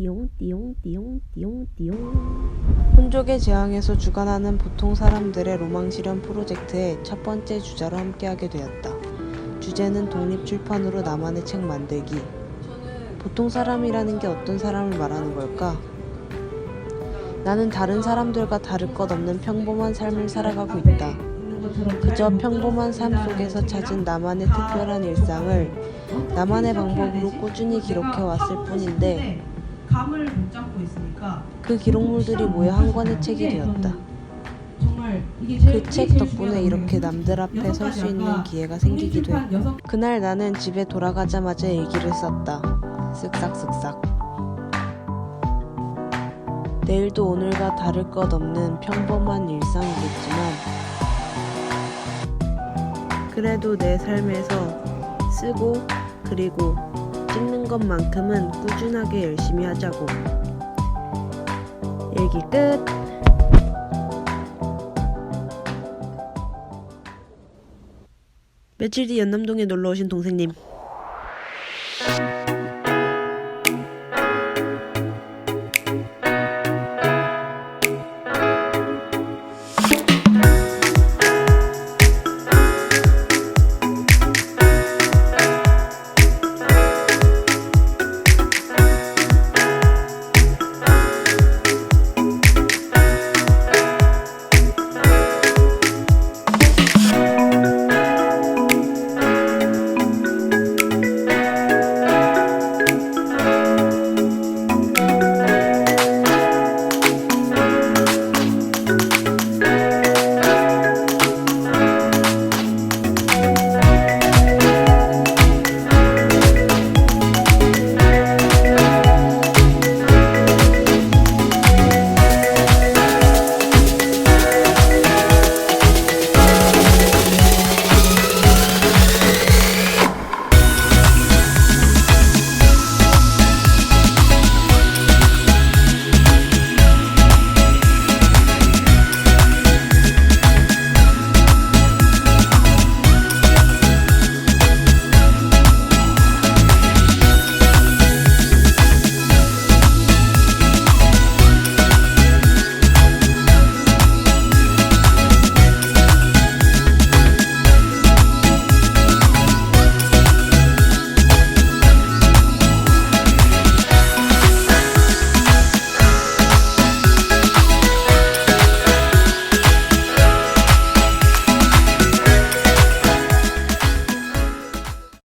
띠용 띠용 띠용 띠용 혼족의 재앙에서 주관하는 보통 사람들의 로망 실현 프로젝트의 첫 번째 주자로 함께하게 되었다. 주제는 독립 출판으로 나만의 책 만들기. 보통 사람이라는 게 어떤 사람을 말하는 걸까? 나는 다른 사람들과 다를 것 없는 평범한 삶을 살아가고 있다. 그저 평범한 삶 속에서 찾은 나만의 특별한 일상을 나만의 방법으로 꾸준히 기록해 왔을 뿐인데 감을 못 잡고 있으니까 그 기록물들이 모여 한 권의 책이 되었다. 그 책 덕분에 이렇게 남들 앞에 설 수 있는 기회가 생기기도 했고 그날 나는 집에 돌아가자마자 일기를 썼다. 쓱싹쓱싹. 내일도 오늘과 다를 것 없는 평범한 일상이겠지만 그래도 내 삶에서 쓰고 그리고 찍는 것만큼은 꾸준하게 열심히 하자고. 일기 끝. 며칠 뒤 연남동에 놀러 오신 동생님.